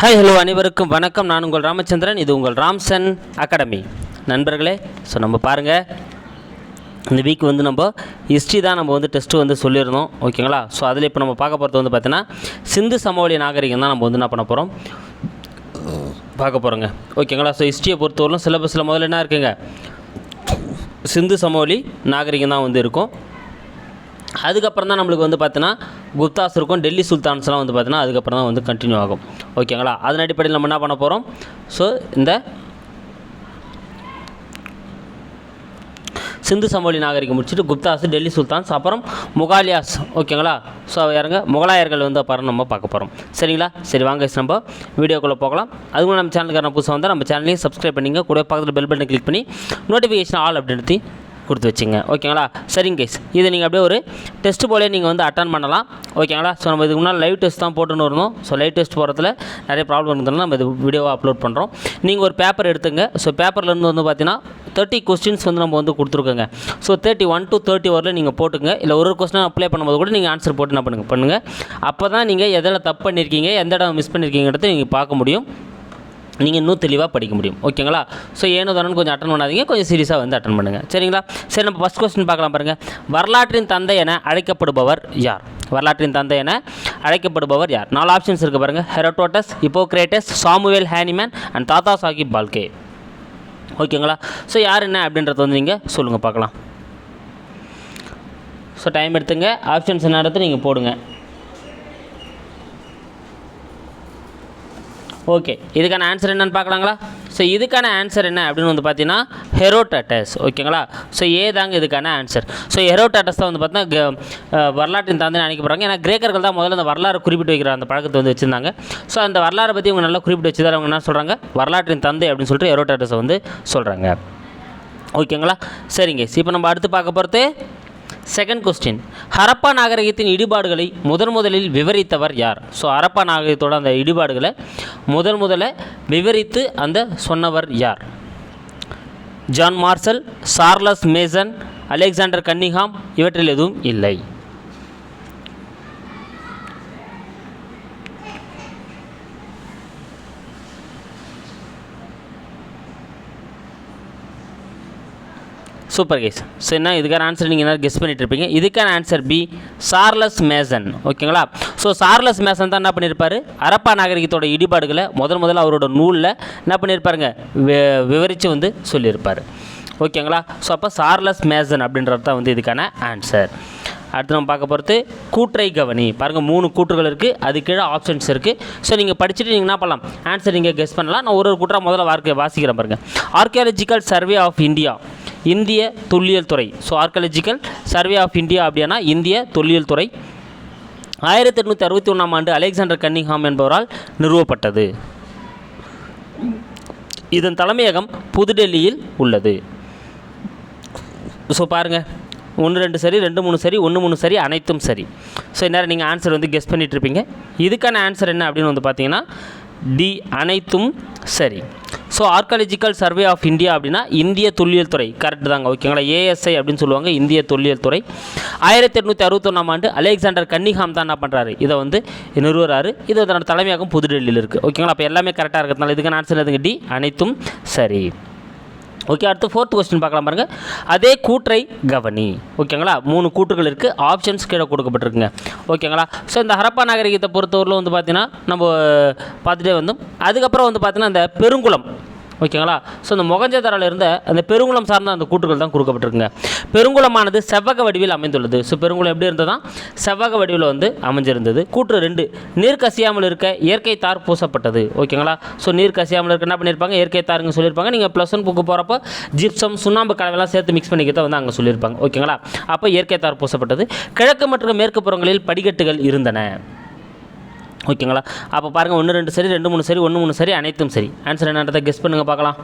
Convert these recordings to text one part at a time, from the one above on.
Hi hello அனைவருக்கும் வணக்கம். நான் உங்கள் ராமச்சந்திரன். இது உங்கள் ராம்சன் அகாடமி. நண்பர்களே ஸோ நம்ம பாருங்கள் இந்த வீக் வந்து நம்ம ஹிஸ்ட்ரி தான் நம்ம வந்து டெஸ்ட்டு வந்து சொல்லியிருந்தோம் ஓகேங்களா ஸோ அதில் இப்போ நம்ம பார்க்க போகிறது வந்து பார்த்தீங்கன்னா சிந்து சமவெளி நாகரிகம் தான் நம்ம வந்து என்ன பண்ண போகிறோம் பார்க்க போகிறோங்க ஓகேங்களா ஸோ ஹிஸ்ட்ரியை பொறுத்தவரைக்கும் சிலபஸில் முதல்ல என்ன இருக்குங்க? சிந்து சமவெளி நாகரிகம் தான் வந்து இருக்கும். அதுக்கப்புறம் தான் நம்மளுக்கு வந்து பார்த்தீங்கன்னா குப்தாஸ் இருக்கும் டெல்லி சுல்தான்ஸ்லாம் வந்து பார்த்தீங்கன்னா அதுக்கப்புறம் தான் வந்து கண்டினியூ ஆகும். ஓகேங்களா? அதன் அடிப்படையில் நம்ம என்ன பண்ண போகிறோம் ஸோ இந்த சிந்து சமவெளி நாகரிகம் முடிச்சுட்டு குப்தாஸ் டெல்லி சுல்தான்ஸ் அப்புறம் முகாலியாஸ். ஓகேங்களா? ஸோ யாருங்க? முகலாயர்கள் வந்து அப்புறம் நம்ம பார்க்க போகிறோம் சரிங்களா? சரி வாங்க நம்ம வீடியோக்குள்ளே போகலாம். அதுவும் நம்ம சேனலுக்கு சேனலுக்கான புதுசாக வந்தால் நம்ம சேனலையும் சப்ஸ்கிரைப் பண்ணிங்க. கூட பக்கத்தில் பெல் பட்டனை கிளிக் பண்ணி நோட்டிஃபிகேஷன் ஆல் அப்படின்ட்டு கொடுத்து வச்சுங்க. ஓகேங்களா? சரிங்க கைஸ் இதை நீங்கள் அப்படியே ஒரு டெஸ்ட் போலே நீங்கள் வந்து அட்டன் பண்ணலாம். ஓகேங்களா? ஸோ நம்ம இதுக்கு முன்னால் லைவ் டெஸ்ட் தான் போட்டுன்னு இருந்தோம். ஸோ லைவ் டெஸ்ட் போகிறதுல நிறைய ப்ராப்ளம் இருந்ததுனால நம்ம இது வீடியோவை அப்லோட் பண்ணுறோம் நீங்கள் ஒரு பேப்பர் எடுத்துங்க. ஸோ பேப்பர்லேருந்து வந்து பார்த்தீங்கன்னா தேர்ட்டி கொஸ்டின்ஸ் வந்து நம்ம வந்து கொடுத்துருக்கோங்க. So thirty one to thirty வரல நீங்கள் போட்டுங்க. இல்லை ஒரு ஒரு கொஸ்டின் அப்ளை பண்ணும்போது கூட நீங்கள் ஆன்சர் போட்டு என்ன பண்ணுங்க? பண்ணுங்கள் அப்போ தான் நீங்கள் எதில் தப்பு பண்ணியிருக்கீங்க எந்த இடம் மிஸ் பண்ணியிருக்கீங்கிறத நீங்கள் பார்க்க முடியும். நீங்கள் இன்னும் தெளிவாக படிக்க முடியும். ஓகேங்களா? ஸோ ஏனோ தானு கொஞ்சம் அட்டன் பண்ணாதீங்க. கொஞ்சம் சீரியஸாக வந்து அட்டன் பண்ணுங்கள் சரிங்களா? சரி நம்ம ஃபஸ்ட் கொஸ்டின் பார்க்கலாம் பாருங்கள் வரலாற்றின் தந்தை என அழைக்கப்படுபவர் யார்? வரலாற்றின் தந்தை என அழைக்கப்படுபவர் யார்? நாலு ஆப்ஷன்ஸ் இருக்குது பாருங்கள் ஹெரோட்டோட்டஸ் இப்போக்ரேட்டஸ் சாமுவேல் ஹேனிமேன் அண்ட் தாத்தா சாஹிப் பால்கே. ஓகேங்களா? ஸோ யார் என்ன அப்படின்றத வந்து நீங்கள் சொல்லுங்கள் பார்க்கலாம். ஸோ டைம் எடுத்துங்க. ஆப்ஷன்ஸ் என்ன எடுத்து நீங்கள் போடுங்க. ஓகே இதுக்கான ஆன்சர் என்னன்னு பார்க்கலாங்களா? ஸோ இதுக்கான ஆன்சர் என்ன அப்படின்னு வந்து பார்த்தீங்கன்னா ஹெரோடாட்டஸ் ஓகேங்களா ஸோ ஏ தாங்க இதுக்கான ஆன்சர் ஸோ ஹெரோடாட்டஸ் தான் வந்து பார்த்தீங்கன்னா வரலாற்றின் தந்தை நினைக்கப்படுறாங்க ஏன்னா கிரேக்கர்கள் தான் முதல்ல அந்த வரலாறு குறிப்பிட்டு வைக்கிற அந்த பழக்கத்தை வந்து வச்சுருந்தாங்க. ஸோ அந்த வரலாறு பற்றி இவங்க நல்லா குறிப்பிட்டு வச்சுதான் அவங்க என்ன சொல்கிறாங்க வரலாற்றின் தந்தை அப்படின்னு சொல்லிட்டு ஹெரோடாட்டஸை வந்து சொல்கிறாங்க ஓகேங்களா சரிங்க. இப்போ நம்ம அடுத்து பார்க்க போகிறது செகண்ட் கொஸ்டின் ஹரப்பா நாகரிகத்தின் இடிபாடுகளை முதன் முதலில் விவரித்தவர் யார்? ஸோ ஹரப்பா நாகரிகத்தோட அந்த இடிபாடுகளை முதன் முதல்ல விவரித்து அந்த சொன்னவர் யார்? John Marshall Charles Masson Alexander Cunningham இவற்றில் எதுவும் இல்லை. சூப்பர் கேஸ் ஸோ என்ன இதுக்கான ஆன்சர் நீங்கள் என்ன கெஸ் பண்ணிட்டு இருப்பீங்க. இதுக்கான ஆன்சர் பி சார்லஸ் மேசன் ஓகேங்களா ஸோ சார்லஸ் மேசன் தான் என்ன பண்ணியிருப்பாரு அரப்பா நாகரிகத்தோட இடிபாடுகளை முதல் முதல்ல அவரோட நூலில் என்ன பண்ணியிருப்பாருங்க வி- விவரித்து வந்து சொல்லியிருப்பார் ஓகேங்களா ஸோ அப்போ சார்லஸ் மேசன் அப்படின்றது தான் வந்து இதுக்கான ஆன்சர் அடுத்து நம்ம பார்க்க போகிறது கூற்றை கவனி. பாருங்கள் மூணு கூற்றுகள் இருக்குது அது கீழே ஆப்ஷன்ஸ் இருக்குது ஸோ நீங்கள் படிச்சுட்டு நீங்கள் என்ன பண்ணலாம்? ஆன்சர் நீங்கள் கெஸ் பண்ணலாம். நான் ஒரு ஒரு கூற்றாக முதல்ல வார்க்கை வாசிக்கிறேன் பாருங்கள் ஆர்கியாலஜிக்கல் சர்வே ஆஃப் இந்தியா இந்திய தொல்லியல் துறை. So archaeological survey of India அப்படின்னா இந்திய தொல்லியல் துறை. ஆயிரத்தி எட்நூற்றி அறுபத்தி ஒன்றாம் ஆண்டு அலெக்சாண்டர் கன்னிங்ஹாம் என்பவரால் நிறுவப்பட்டது. இதன் தலைமையகம் புதுடெல்லியில் உள்ளது. ஸோ பாருங்கள் ஒன்று ரெண்டு சரி ரெண்டு மூணு சரி ஒன்று மூணு சரி அனைத்தும் சரி. ஸோ இந்நேரம் நீங்கள் ஆன்சர் வந்து கெஸ் பண்ணிகிட்ருப்பீங்க இதுக்கான ஆன்சர் என்ன அப்படின்னு வந்து பார்த்தீங்கன்னா டி அனைத்தும் சரி. So archaeological survey of India அப்படின்னா இந்திய தொல்லியல் துறை. கரெக்ட் தாங்க ஓகேங்களா? ஏஎஸ்ஐ அப்படின்னு சொல்லுவாங்க இந்திய தொல்லியல் துறை. ஆயிரத்தி எட்நூற்றி அறுபத்தொன்னாம் ஆண்டு அலெக்சாண்டர் கன்னிஹாம் தான் என்ன பண்ணுறாரு இதை வந்து நிறுவராரு இது அதனோட தலைமையாகவும் புதுடெல்லியில் இருக்குது ஓகேங்களா? அப்போ எல்லாமே கரெக்டாக இருக்கிறதுனால இதுக்கான ஆன்சர் எதுங்க டி அனைத்தும் சரி. ஓகே அடுத்து ஃபோர்த் கொஸ்டின் பார்க்கலாம் பாருங்க. அதே கூற்றை கவனி. ஓகேங்களா மூணு கூற்றுகள் இருக்குது ஆப்ஷன்ஸ் கீழே கொடுக்கப்பட்டிருக்குங்க. ஓகேங்களா ஸோ இந்த ஹரப்பா நாகரிகத்தை பொறுத்தவரையில் வந்து பார்த்தீங்கன்னா நம்ம பார்த்துட்டே வந்தோம். அதுக்கப்புறம் வந்து பார்த்தீங்கன்னா இந்த பெருங்குளம். ஓகேங்களா? ஸோ இந்த மொகஞ்சதாரில் இருந்த அந்த பெருங்குளம் சார்ந்த அந்த கூற்றுகள் தான் கொடுக்கப்பட்டிருக்குங்க. பெருங்குளமானது செவ்வக வடிவில் அமைந்துள்ளது. ஸோ பெருங்குளம் எப்படி இருந்ததா? செவ்வக வடிவில் வந்து அமைஞ்சிருந்தது. கூற்று ரெண்டு நீர் கசியாமல் இருக்க இயற்கை தார் பூசப்பட்டது. ஓகேங்களா? ஸோ நீர் கசியாமல் இருக்க என்ன பண்ணியிருப்பாங்க இயற்கை தாருங்க சொல்லியிருப்பாங்க நீங்கள் ப்ளஸ் ஒன் புக்கு போகிறப்போ ஜிப்சம் சுண்ணாம்பு கலவைலாம் சேர்த்து மிக்ஸ் பண்ணிக்கிறத வந்து அங்கே சொல்லியிருப்பாங்க ஓகேங்களா? அப்போ இயற்கை தார் பூசப்பட்டது. கிழக்கு மற்றும் மேற்கு புறங்களில் படிக்கட்டுகள் இருந்தன. ஓகேங்களா? அப்போ பாருங்கள் ஒன்று ரெண்டு சரி ரெண்டு மூணு சரி ஒன்று மூணு சரி அனைத்தும் சரி. ஆன்சர் என்னன்றதை கெஸ் பண்ணுங்கள் பார்க்கலாம்.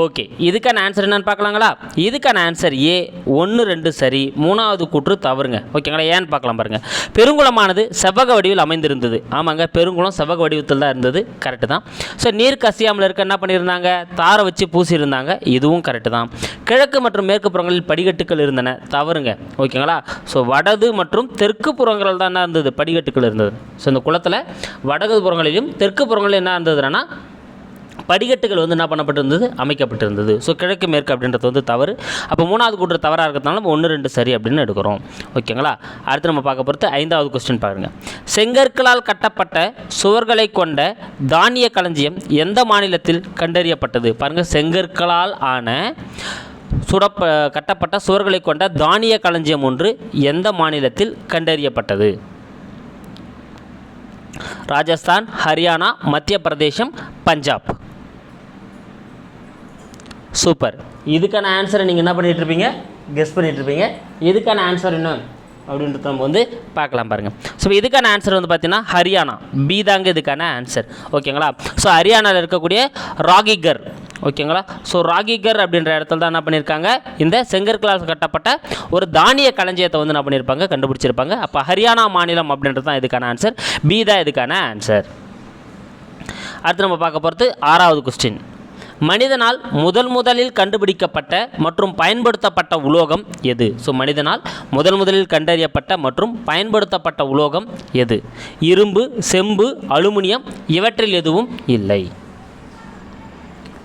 ஓகே. இதுக்கான ஆன்சர் என்னன்னு பார்க்கலாங்களா? இதுக்கான ஆன்சர் ஏ ஒன்று ரெண்டு சரி மூணாவது கூற்று தவறுங்க. ஓகேங்களா? ஏன்னு பார்க்கலாம் பாருங்கள் பெருங்குளமானது செவ்வக வடிவில் அமைந்திருந்தது. ஆமாங்க பெருங்குளம் செவ்வக வடிவத்தில் தான் இருந்தது. கரெக்டு தான். ஸோ நீர் கசியாமல் இருக்க என்ன பண்ணியிருந்தாங்க? தாரை வச்சு பூசியிருந்தாங்க. இதுவும் கரெக்டு தான். கிழக்கு மற்றும் மேற்கு புறங்களில் படிக்கட்டுகள் இருந்தன. தவறுங்க. ஓகேங்களா? ஸோ வடது மற்றும் தெற்கு புறங்கள் தான் என்ன இருந்தது? படிக்கட்டுகள் இருந்தது. ஸோ இந்த குளத்தில் வடது புறங்களிலும் தெற்கு புறங்களிலும் என்ன இருந்ததுன்னா படிக்கட்டுகள் வந்து என்ன பண்ணப்பட்டிருந்தது? அமைக்கப்பட்டிருந்தது. ஸோ கிழக்கு மேற்கு அப்படின்றது வந்து தவறு. அப்போ மூணாவது கூற்று தவறாக இருக்கிறதுனால நம்ம ஒன்று ரெண்டு சரி அப்படின்னு எடுக்கிறோம். ஓகேங்களா? அடுத்து நம்ம பார்க்க பொறுத்து ஐந்தாவது கொஸ்டின் பாருங்கள் செங்கற்களால் கட்டப்பட்ட சுவர்களை கொண்ட தானிய களஞ்சியம் எந்த மாநிலத்தில் கண்டறியப்பட்டது? பாருங்கள் செங்கற்களால் ஆன சுடப்ப கட்டப்பட்ட சுவர்களை கொண்ட தானிய களஞ்சியம் ஒன்று எந்த மாநிலத்தில் கண்டறியப்பட்டது? ராஜஸ்தான் ஹரியானா மத்திய பிரதேசம் பஞ்சாப். சூப்பர். இதுக்கான ஆன்சரை நீங்கள் என்ன பண்ணிகிட்ருப்பீங்க கெஸ் பண்ணிகிட்ருப்பீங்க இருப்பீங்க இதுக்கான ஆன்சர் என்ன அப்படின்றத நம்ம வந்து பார்க்கலாம் பாருங்கள் ஸோ இதுக்கான ஆன்சர் வந்து பார்த்தீங்கன்னா ஹரியானா. பி தாங்க இதுக்கான ஆன்சர் ஓகேங்களா ஸோ ஹரியானாவில் இருக்கக்கூடிய ராகிகர். ஓகேங்களா ஸோ ராகிகர் அப்படின்ற இடத்துல தான் என்ன பண்ணியிருக்காங்க இந்த செங்கற்களால் கட்டப்பட்ட ஒரு தானிய களஞ்சியத்தை வந்து என்ன பண்ணியிருப்பாங்க கண்டுபிடிச்சிருப்பாங்க. அப்போ ஹரியானா மாநிலம் அப்படின்றது தான் இதுக்கான ஆன்சர் பி தான் இதுக்கான ஆன்சர் அடுத்து நம்ம பார்க்க போகிறது ஆறாவது கொஸ்டின் மனிதனால் முதல் முதலில் கண்டுபிடிக்கப்பட்ட மற்றும் பயன்படுத்தப்பட்ட உலோகம் எது? ஸோ மனிதனால் முதல் முதலில் கண்டறியப்பட்ட மற்றும் பயன்படுத்தப்பட்ட உலோகம் எது? இரும்பு செம்பு அலுமினியம் இவற்றில் எதுவும் இல்லை.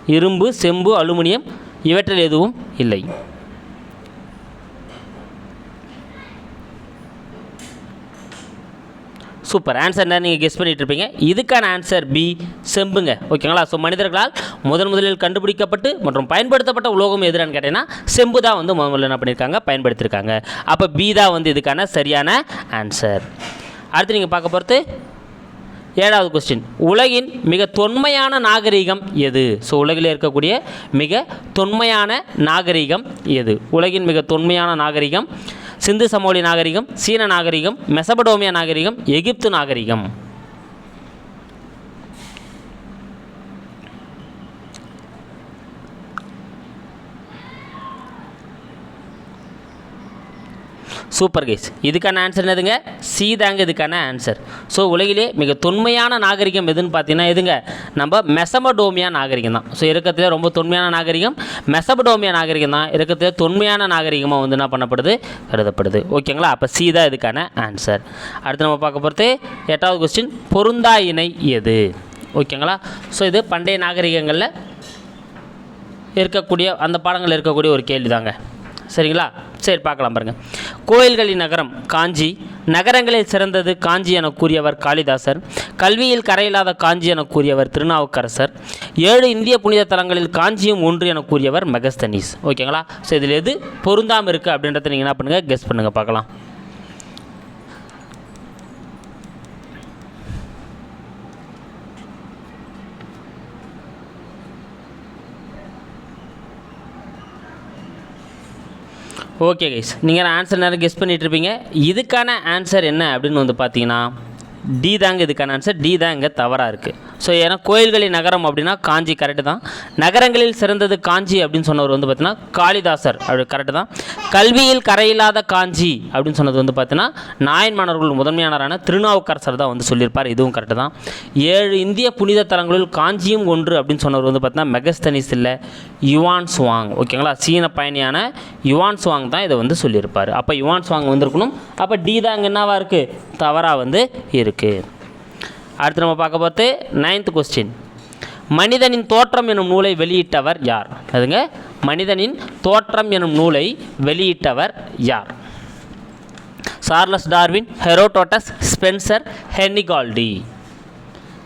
இரும்பு செம்பு அலுமினியம் இவற்றில் எதுவும் இல்லை. சூப்பர். ஆன்சர் என்ன நீங்கள் கெஸ் பண்ணிட்டு இருப்பீங்க. இதுக்கான ஆன்சர் பி செம்புங்க. ஓகேங்களா ஸோ மனிதர்களால் முதன் முதலில் கண்டுபிடிக்கப்பட்டு மற்றும் பயன்படுத்தப்பட்ட உலோகம் எதுன்னு கேட்டீங்கன்னா செம்பு தான் வந்து முதல்ல என்ன பண்ணியிருக்காங்க பயன்படுத்தியிருக்காங்க அப்போ பி தான் வந்து இதுக்கான சரியான ஆன்சர் அடுத்து நீங்கள் பார்க்க போகிறது ஏழாவது கொஸ்டின் உலகின் மிக தொன்மையான நாகரிகம் எது? ஸோ உலகில் இருக்கக்கூடிய மிக தொன்மையான நாகரிகம் எது? உலகின் மிக தொன்மையான நாகரிகம் சிந்து சமோலி நாகரிகம் சீன நாகரிகம் மெசபடோமியா நாகரிகம் எகிப்து நாகரிகம். சூப்பர் கைஸ் இதுக்கான ஆன்சர் என்னதுங்க? சி தாங்க இதுக்கான ஆன்சர் ஸோ உலகிலே மிக தொன்மையான நாகரிகம் எதுன்னு பார்த்தீங்கன்னா எதுங்க? நம்ம மெசமடோமியா நாகரிகம் தான். ஸோ இருக்கத்திலே ரொம்ப தொன்மையான நாகரிகம் மெசபடோமியா நாகரிகம் தான். இருக்கத்திலே தொன்மையான நாகரிகமாக வந்து என்ன பண்ணப்படுது? கருதப்படுது. ஓகேங்களா அப்போ சி தான் இதுக்கான ஆன்சர் அடுத்து நம்ம பார்க்க போகிறது எட்டாவது கொஸ்டின் பொருந்தா இணை எது? ஓகேங்களா ஸோ இது பண்டைய நாகரிகங்களில் இருக்கக்கூடிய அந்த பாடங்களில் இருக்கக்கூடிய ஒரு கேள்வி தாங்க சரிங்களா? சரி பார்க்கலாம் பாருங்கள் கோயில்களின் நகரம் காஞ்சி. நகரங்களில் சிறந்தது காஞ்சி என கூறியவர் காளிதாசர். கல்வியில் கரையில்லாத காஞ்சி என கூறியவர் திருநாவுக்கரசர். ஏழு இந்திய புனித தலங்களில் காஞ்சியும் ஒன்று என கூறியவர் மெகஸ்தனீஸ். ஓகேங்களா? ஸோ இதில் எது பொருந்தாமல் இருக்குது அப்படின்றத நீங்கள் என்ன பண்ணுங்கள் கெஸ் பண்ணுங்கள் பார்க்கலாம். ஓகே கைஸ் நீங்கள் ஆன்சர் நேரம் கெஸ் பண்ணிகிட்ருப்பீங்க இதுக்கான ஆன்சர் என்ன அப்படின்னு வந்து பார்த்தீங்கன்னா டி தாங்க இதுக்கான ஆன்சர் டி தான் இங்கே தவறாக இருக்குது ஸோ ஏன்னா கோயில்களின் நகரம் அப்படின்னா காஞ்சி கரெக்டு தான். நகரங்களில் சிறந்தது காஞ்சி அப்படின்னு சொன்னவர் வந்து பார்த்தீங்கன்னா காளிதாசர். அப்படி கரெக்டு தான். கல்வியில் கரையில்லாத காஞ்சி அப்படின்னு சொன்னது வந்து பார்த்தீங்கன்னா நாயன்மானவர்கள் முதன்மையானரான திருநாவுக்கரசர் தான் வந்து சொல்லியிருப்பார். இதுவும் கரெக்டு தான். ஏழு இந்திய புனித தலங்களில் காஞ்சியும் ஒன்று அப்படின்னு சொன்னவர் வந்து பார்த்தீங்கன்னா மெகஸ்தனிஸ் இல்லை யுவான் சுவாங். ஓகேங்களா சீன பயணியான யுவான் சுவாங் தான் இதை வந்து சொல்லியிருப்பார். அப்போ யுவான் சுவாங் வந்திருக்கணும். அப்போ டி தான் அங்கே என்னவாக இருக்குது தவறாக வந்து இருக்குது அடுத்து நம்ம பார்க்க பார்த்து நைன்த் கொஸ்டின் மனிதனின் தோற்றம் எனும் நூலை வெளியிட்டவர் யார்? அதுங்க மனிதனின் தோற்றம் எனும் நூலை வெளியிட்டவர் யார்? சார்லஸ் டார்வின் ஹெரோடோட்டஸ் ஸ்பென்சர் ஹெனிகால்டி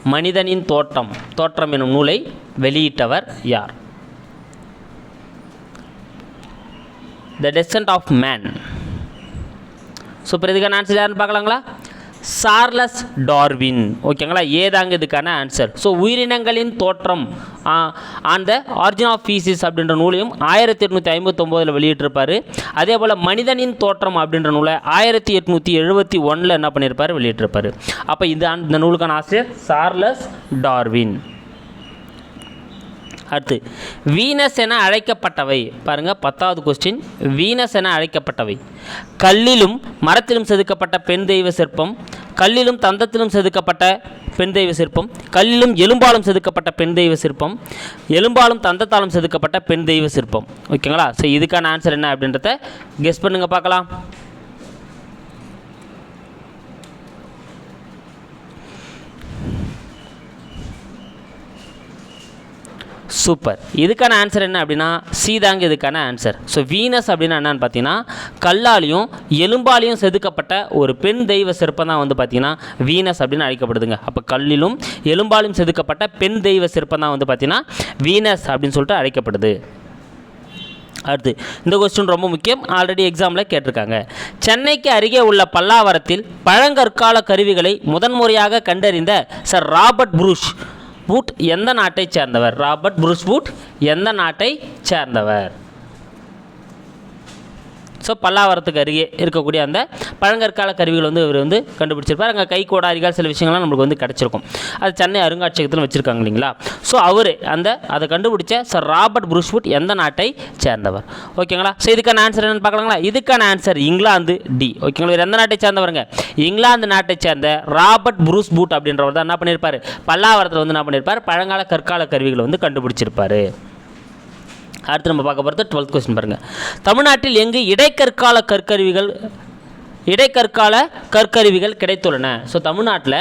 மனிதனின் தோற்றம் தோற்றம் எனும் நூலை வெளியிட்டவர் யார்? The descent of man super இதுக்கான ஆன்சர் யாருன்னு பார்க்கலாங்களா? Charles Darwin. ஓகேங்களா? ஏதாங்க இதுக்கான ஆன்சர் ஸோ உயிரினங்களின் தோற்றம் on the origin of species அப்படின்ற நூலையும் ஆயிரத்தி எட்நூற்றி ஐம்பத்தொம்போதில் வெளியிட்டிருப்பார். அதே போல் மனிதனின் தோற்றம் அப்படின்ற நூலை ஆயிரத்தி எட்நூற்றி எழுபத்தி ஒன்றில் என்ன பண்ணியிருப்பார்? வெளியிட்டிருப்பார். அப்போ இந்த இந்த நூலுக்கான ஆசிரியர் சார்லஸ் டார்வின். அடுத்து வீனஸ் என அழைக்கப்பட்டவை. பாருங்கள் பத்தாவது கொஸ்டின் வீனஸ் என அழைக்கப்பட்டவை. கல்லிலும் மரத்திலும் செதுக்கப்பட்ட பெண் தெய்வ சிற்பம் கல்லிலும் தந்தத்திலும் செதுக்கப்பட்ட பெண் தெய்வ சிற்பம் கல்லிலும் எலும்பாலும் செதுக்கப்பட்ட பெண் தெய்வ சிற்பம் எலும்பாலும் தந்தத்தாலும் செதுக்கப்பட்ட பெண் தெய்வ சிற்பம். ஓகேங்களா ஸோ இதுக்கான ஆன்சர் என்ன அப்படின்றத கெஸ் பண்ணுங்க பார்க்கலாம். சூப்பர் இதுக்கான ஆன்சர் என்ன அப்படின்னா சி தாங்க இதுக்கான ஆன்சர் ஸோ வீனஸ் அப்படின்னா என்னன்னு பார்த்தீங்கன்னா கல்லாலையும் எலும்பாலையும் செதுக்கப்பட்ட ஒரு பெண் தெய்வ சிற்பம் தான் வந்து பார்த்தீங்கன்னா வீனஸ் அப்படின்னு அழைக்கப்படுதுங்க. அப்போ கல்லிலும் எலும்பாலையும் செதுக்கப்பட்ட பெண் தெய்வ சிற்பம் தான் வந்து பார்த்தீங்கன்னா வீனஸ் அப்படின்னு சொல்லிட்டு அழைக்கப்படுது. அடுத்து இந்த கொஸ்டின் ரொம்ப முக்கியம். ஆல்ரெடி எக்ஸாமில் கேட்டிருக்காங்க. சென்னைக்கு அருகே உள்ள பல்லாவரத்தில் பழங்கற்கால கருவிகளை முதன்முறையாக கண்டறிந்த சர் ராபர்ட் புரூஷ் பூட் எந்த நாட்டைச் சேர்ந்தவர்? ராபர்ட் புரூஸ் பூட் எந்த நாட்டை சேர்ந்தவர்? ஸோ பல்லாவரத்துக்கு அருகே இருக்கக்கூடிய அந்த பழங்கற்கால கருவிகள் வந்து இவர் வந்து கண்டுபிடிச்சிருப்பார். அங்கே கை கோடாரிகள் சில விஷயங்கள்லாம் நம்மளுக்கு வந்து கிடச்சிருக்கும். அது சென்னை அருங்காட்சியகத்தில் வச்சுருக்காங்க இல்லைங்களா? ஸோ அவர் அந்த அதை கண்டுபிடிச்ச சர் ராபர்ட் புருஷ்வுட் எந்த நாட்டை சேர்ந்தவர்? ஓகேங்களா ஸோ இதுக்கான ஆன்சர் என்னென்னு பார்க்கலாங்களா? இதுக்கான ஆன்சர் இங்கிலாந்து டி ஓகேங்களா இவர் எந்த நாட்டை சேர்ந்தவருங்க? இங்கிலாந்து நாட்டை சேர்ந்த ராபர்ட் புரூஸ் பூட் அப்படின்றவர் தான் என்ன பண்ணியிருப்பார் பல்லாவரத்தில் வந்து என்ன பண்ணியிருப்பார் பழங்கால கற்கால கருவிகளை வந்து கண்டுபிடிச்சிருப்பாரு. அடுத்து நம்ம பார்க்க போகிறது டுவெல்த் கொஸ்டின் பாருங்கள் தமிழ்நாட்டில் எங்கு இடைக்கற்கால கற்கருவிகள் இடைக்கற்கால கற்கருவிகள் கிடைத்துள்ளன? ஸோ தமிழ்நாட்டில்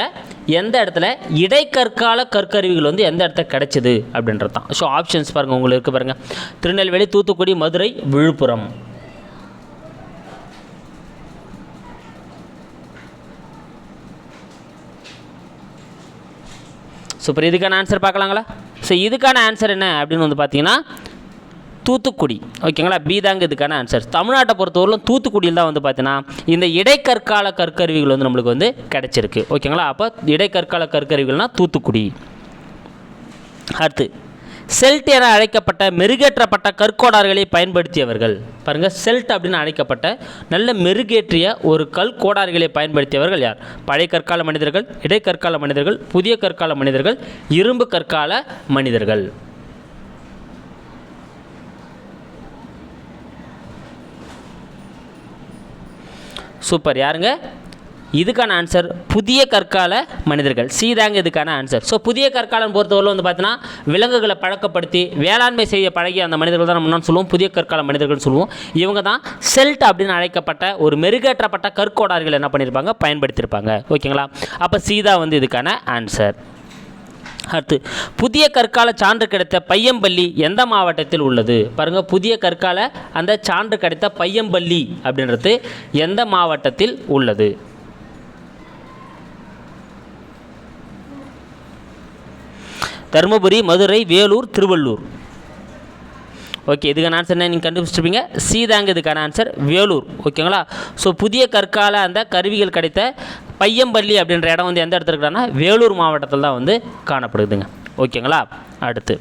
எந்த இடத்துல இடைக்கற்கால கற்கருவிகள் வந்து எந்த இடத்துல கிடைச்சிது அப்படின்றது தான். ஸோ ஆப்ஷன்ஸ் பாருங்கள் உங்களுக்கு இருக்குது பாருங்கள் திருநெல்வேலி தூத்துக்குடி மதுரை விழுப்புரம். ஸோ இப்போ இதுக்கான ஆன்சர் பார்க்கலாங்களா? ஸோ இதுக்கான ஆன்சர் என்ன அப்படின்னு வந்து பார்த்தீங்கன்னா தூத்துக்குடி. ஓகேங்களா? பி தாங்க இதுக்கான ஆன்சர் தமிழ்நாட்டை பொறுத்தவரையிலும் தூத்துக்குடியில் தான் வந்து பார்த்தீங்கன்னா இந்த இடைக்கற்கால கற்கருவிகள் வந்து நம்மளுக்கு வந்து கிடச்சிருக்கு. ஓகேங்களா? அப்போ இடைக்கற்கால கற்கருவிகள்னால் தூத்துக்குடி. அடுத்து செல்ட் என அழைக்கப்பட்ட மெருகேற்றப்பட்ட கற்கோடார்களை பயன்படுத்தியவர்கள். பாருங்கள் செல்ட் அப்படின்னு அழைக்கப்பட்ட நல்ல மெருகேற்றிய ஒரு கல் கோடார்களை பயன்படுத்தியவர்கள் யார்? பழைய கற்கால மனிதர்கள் இடைக்கற்கால மனிதர்கள் புதிய கற்கால மனிதர்கள் இரும்பு கற்கால மனிதர்கள். சூப்பர் யாருங்க? இதுக்கான ஆன்சர் புதிய கற்கால மனிதர்கள். சி தாங்க இதுக்கான ஆன்சர் ஸோ புதிய கற்காலம் பொறுத்தவரை வந்து பார்த்தீங்கன்னா விலங்குகளை பழக்கப்படுத்தி வேளாண்மை செய்ய பழகிய அந்த மனிதர்கள் தான் நம்ம சொல்லுவோம். புதிய கற்கால மனிதர்கள் சொல்லுவோம். இவங்க தான் செல்ட் அப்படின்னு அழைக்கப்பட்ட ஒரு மெருகேற்றப்பட்ட கற்கோடார்கள் என்ன பண்ணியிருப்பாங்க பயன்படுத்தியிருப்பாங்க ஓகேங்களா? அப்போ சீதா வந்து இதுக்கான ஆன்சர் அடுத்து புதிய கற்கால சான்று கிடைத்த பையம்பள்ளி எந்த மாவட்டத்தில் உள்ளது? பாருங்கள் புதிய கற்கால அந்த சான்று கிடைத்த பையம்பள்ளி அப்படின்றது எந்த மாவட்டத்தில் உள்ளது? தருமபுரி மதுரை வேலூர் திருவள்ளூர். ஓகே இதுக்கான ஆன்சர் என்ன நீங்கள் கண்டுபிடிச்சிருப்பீங்க? சி தாங்க இதுக்கான ஆன்சர் வேலூர். ஓகேங்களா ஸோ புதிய கற்கால அந்த கருவிகள் கிடைத்த பையம்பள்ளி அப்படின்ற இடம் வந்து எந்த இடத்துல இருக்கிறான்னா வேலூர் மாவட்டத்தில் தான் வந்து காணப்படுதுங்க. ஓகேங்களா அடுத்து.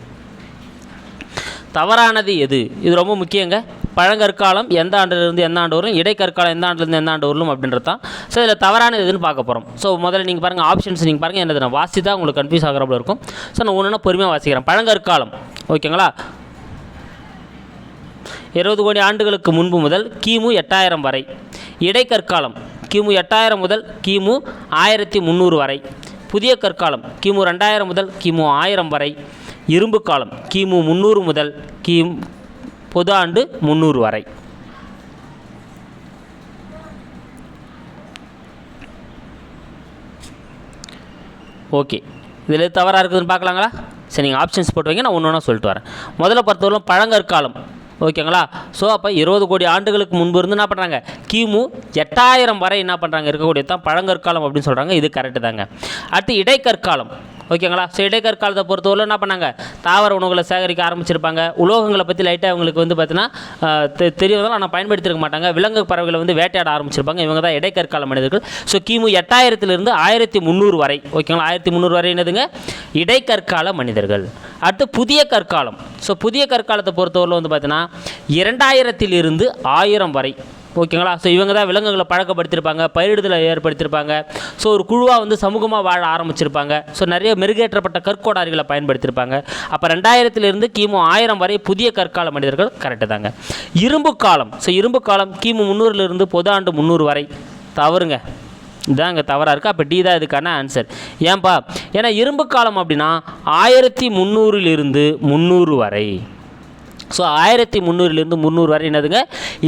தவறானது எது? இது ரொம்ப முக்கியங்க. பழங்கற்காலம் எந்த ஆண்டிலிருந்து எந்த ஆண்டு வரும்? இடைக்கற்காலம் எந்த ஆண்டுலேருந்து எந்த ஆண்டு வரும் அப்படின்றது தான். ஸோ இதில் தவறானது எதுன்னு பார்க்க போகிறோம் ஸோ முதல்ல நீங்கள் பாருங்கள் ஆப்ஷன்ஸ் நீங்கள் பாருங்கள் என்னது நான் வாசி தான் உங்களுக்கு கன்ஃபியூஸ் ஆகிறப்பல இருக்கும். ஸோ நான் ஒன்று பொறுமையாக வாசிக்கிறேன். பழங்கற்காலம். ஓகேங்களா இருபது கோடி ஆண்டுகளுக்கு முன்பு முதல் கிமு எட்டாயிரம் வரை. இடைக்கற்காலம் கிமு எட்டாயிரம் முதல் கிமு ஆயிரத்தி முந்நூறு வரை. புதிய கற்காலம் கிமு ரெண்டாயிரம் முதல் கிமு ஆயிரம் வரை. இரும்பு காலம் கிமு முந்நூறு முதல் கிமு பொது ஆண்டு முந்நூறு வரை. ஓகே. இதில் தவறாக இருக்குதுன்னு பார்க்கலாங்களா? சரி நீங்கள் ஆப்ஷன்ஸ் போட்டு வைங்க நான் ஒன்று ஒன்றா சொல்லிட்டு வரேன். முதல்ல பொறுத்தவரைக்கும் பழங்கற்காலம் ஓகேங்களா? ஸோ அப்போ இருபது கோடி ஆண்டுகளுக்கு முன்பு இருந்து என்ன பண்ணுறாங்க கிமு எட்டாயிரம் வரை என்ன பண்ணுறாங்க இருக்கக்கூடியது தான் பழங்கற்காலம் அப்படின்னு சொல்கிறாங்க இது கரெக்டு தாங்க. அடுத்து இடைக்கற்காலம். ஓகேங்களா? ஸோ இடைக்கற்காலத்தை பொறுத்தவரை என்ன பண்ணாங்க? தாவர உணவுகளை சேகரிக்க ஆரம்பிச்சிருப்பாங்க. உலோகங்களை பற்றி லைட்டாக அவங்களுக்கு வந்து பார்த்தீங்கன்னா தெரியறதால ஆனால் பயன்படுத்திருக்க மாட்டாங்க. விலங்கு பறவைகளை வந்து வேட்டையாட ஆரம்பிச்சிருப்பாங்க. இவங்க தான் இடைக்கற்கால மனிதர்கள். ஸோ கிமு எட்டாயிரத்திலிருந்து ஆயிரத்தி முந்நூறு வரை ஓகேங்களா? ஆயிரத்தி முந்நூறு வரை என்னதுங்க? இடைக்கற்கால மனிதர்கள். அடுத்து புதிய கற்காலம். ஸோ புதிய கற்காலத்தை பொறுத்தவரையில் வந்து பார்த்தீங்கன்னா இரண்டாயிரத்திலிருந்து ஆயிரம் வரை ஓகேங்களா? ஸோ இவங்க தான் விலங்குகளை பழக்கப்படுத்தியிருப்பாங்க பயிரிடுதலை ஏற்படுத்தியிருப்பாங்க. ஸோ ஒரு குழுவாக வந்து சமூகமாக வாழ ஆரம்பிச்சிருப்பாங்க. ஸோ நிறைய மெருகேற்றப்பட்ட கற்கோடாரிகளை பயன்படுத்தியிருப்பாங்க. அப்போ ரெண்டாயிரத்திலிருந்து கிமு ஆயிரம் வரை புதிய கற்கால மனிதர்கள் கரெக்டு தாங்க. இரும்பு காலம். ஸோ இரும்பு காலம் கிமு முந்நூறுலேருந்து பொது ஆண்டு முந்நூறு வரை. தவறுங்க. இதுதான் இங்கே தவறாக இருக்குது அப்போ டி தான் இதுக்கான ஆன்சர் ஏன்பா? ஏன்னா இரும்பு காலம் அப்படின்னா ஆயிரத்தி முந்நூறிலிருந்து முந்நூறு வரை. ஸோ ஆயிரத்தி முந்நூறுலேருந்து முந்நூறு வரை என்னதுங்க?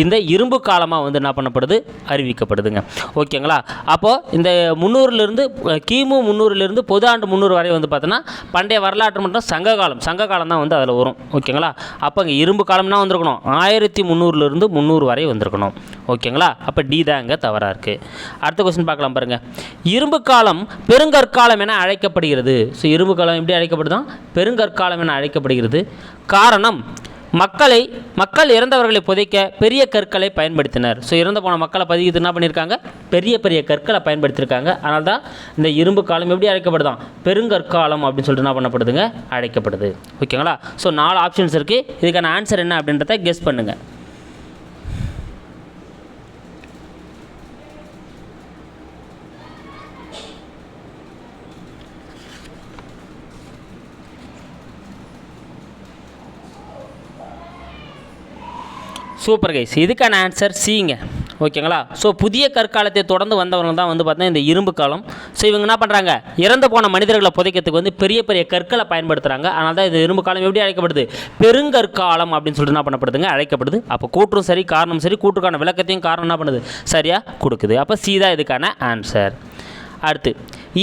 இந்த இரும்பு காலமாக வந்து என்ன பண்ணப்படுது? அறிவிக்கப்படுதுங்க. ஓகேங்களா? அப்போது இந்த முந்நூறுலேருந்து கிமு முந்நூறுலேருந்து பொது ஆண்டு முந்நூறு வரை வந்து பார்த்தோன்னா பண்டைய வரலாற்று மற்றும் சங்க காலம் சங்க காலம் தான் வந்து அதில் வரும். ஓகேங்களா? அப்போ இங்கே இரும்பு காலம்னா வந்திருக்கணும். ஆயிரத்தி முந்நூறுலேருந்து முந்நூறு வரை வந்திருக்கணும். ஓகேங்களா? அப்போ டி தான் இங்கே தவறாக இருக்குது அடுத்த கொஸ்டின் பார்க்கலாம் பாருங்கள் இரும்பு காலம் பெருங்கற்காலம் என அழைக்கப்படுகிறது. ஸோ இரும்பு காலம் எப்படி அழைக்கப்படுதான் பெருங்கற்காலம் என அழைக்கப்படுகிறது. காரணம் மக்களை மக்கள் இறந்தவர்களை புதைக்க பெரிய கற்களை பயன்படுத்தினர். ஸோ இறந்து போன மக்களை பதிக்கிறது என்ன பண்ணியிருக்காங்க? பெரிய பெரிய கற்களை பயன்படுத்தியிருக்காங்க. அதனால தான் இந்த இரும்பு காலம் எப்படி அழைக்கப்படுதான் பெருங்கற்காலம் அப்படின்னு சொல்லிட்டு என்ன பண்ணப்படுதுங்க? அழைக்கப்படுது. ஓகேங்களா? ஸோ நாலு ஆப்ஷன்ஸ் இருக்குது இதுக்கான ஆன்சர் என்ன அப்படின்றத கெஸ் பண்ணுங்கள் சூப்பர் கைஸ் இதுக்கான ஆன்சர் சிங்க ஓகேங்களா ஸோ புதிய கற்காலத்தை தொடர்ந்து வந்தவங்க தான் வந்து பார்த்தீங்கன்னா இந்த இரும்பு காலம். ஸோ இவங்க என்ன பண்ணுறாங்க இறந்து போன மனிதர்களை புதைக்கிறதுக்கு வந்து பெரிய பெரிய கற்களை பயன்படுத்துகிறாங்க அதனால தான் இந்த இரும்பு காலம் எப்படி அழைக்கப்படுது? பெருங்கற்காலம் அப்படின்னு சொல்லிட்டு என்ன பண்ணப்படுதுங்க? அழைக்கப்படுது. அப்போ கூற்றும் சரி காரணம் சரி கூற்றுக்கான விளக்கத்தையும் காரணம் என்ன பண்ணுது? சரியாக கொடுக்குது. அப்போ சீதா தான் இதுக்கான ஆன்சர் அடுத்து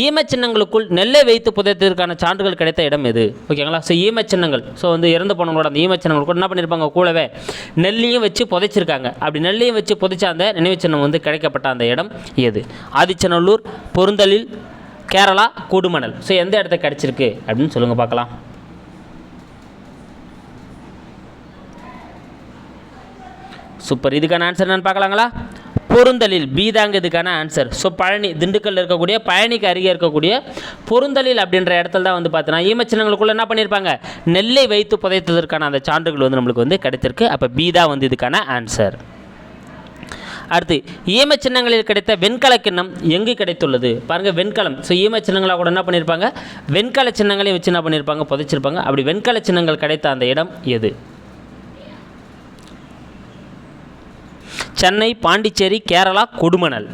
ஈமச் சின்னங்களுக்குள் நெல்லை வைத்து புதைத்ததற்கான சான்றுகள் கிடைத்த இடம் எது? ஓகேங்களா? ஸோ ஈமச் சின்னங்கள். ஸோ வந்து இறந்து போனவங்களோட அந்த ஈமச் சின்னங்கள் கூட என்ன பண்ணியிருப்பாங்க கூடவே நெல்லையும் வச்சு புதைச்சிருக்காங்க. அப்படி நெல்லையும் வச்சு புதைச்ச அந்த நினைவு சின்னம் வந்து கிடைக்கப்பட்ட அந்த இடம் எது? ஆதிச்சநல்லூர் பொருந்தலில் கேரளா கூடுமணல். ஸோ எந்த இடத்த கிடச்சிருக்கு? அப்படின்னு சொல்லுங்கள் பார்க்கலாம். சூப்பர் இதுக்கான ஆன்சர் என்னன்னு பார்க்கலாங்களா? பொருந்தலில் பி தாங்க இதுக்கான ஆன்சர் ஸோ பழனி திண்டுக்கல்லில் இருக்கக்கூடிய பழனிக்கு அருகே இருக்கக்கூடிய பொருந்தலில் அப்படின்ற இடத்துல தான் வந்து பார்த்தோன்னா ஈமச்சின்னங்களுக்குள்ள என்ன பண்ணியிருப்பாங்க? நெல்லை வைத்து புதைத்ததற்கான அந்த சான்றுகள் வந்து நம்மளுக்கு வந்து கிடைத்திருக்கு. அப்போ பி தான் வந்து இதுக்கான ஆன்சர் அடுத்து ஈம சின்னங்களில் கிடைத்த வெண்கல கிண்ணம் எங்கு கிடைத்துள்ளது? பாருங்க வெண்கலம். ஸோ ஈம சின்னங்களாக கூட என்ன பண்ணியிருப்பாங்க? வெண்கல சின்னங்களையும் வச்சு என்ன பண்ணியிருப்பாங்க? புதைச்சிருப்பாங்க. அப்படி வெண்கல சின்னங்கள் கிடைத்த அந்த இடம் எது? சென்னை பாண்டிச்சேரி கேரளா கொடுமணல்.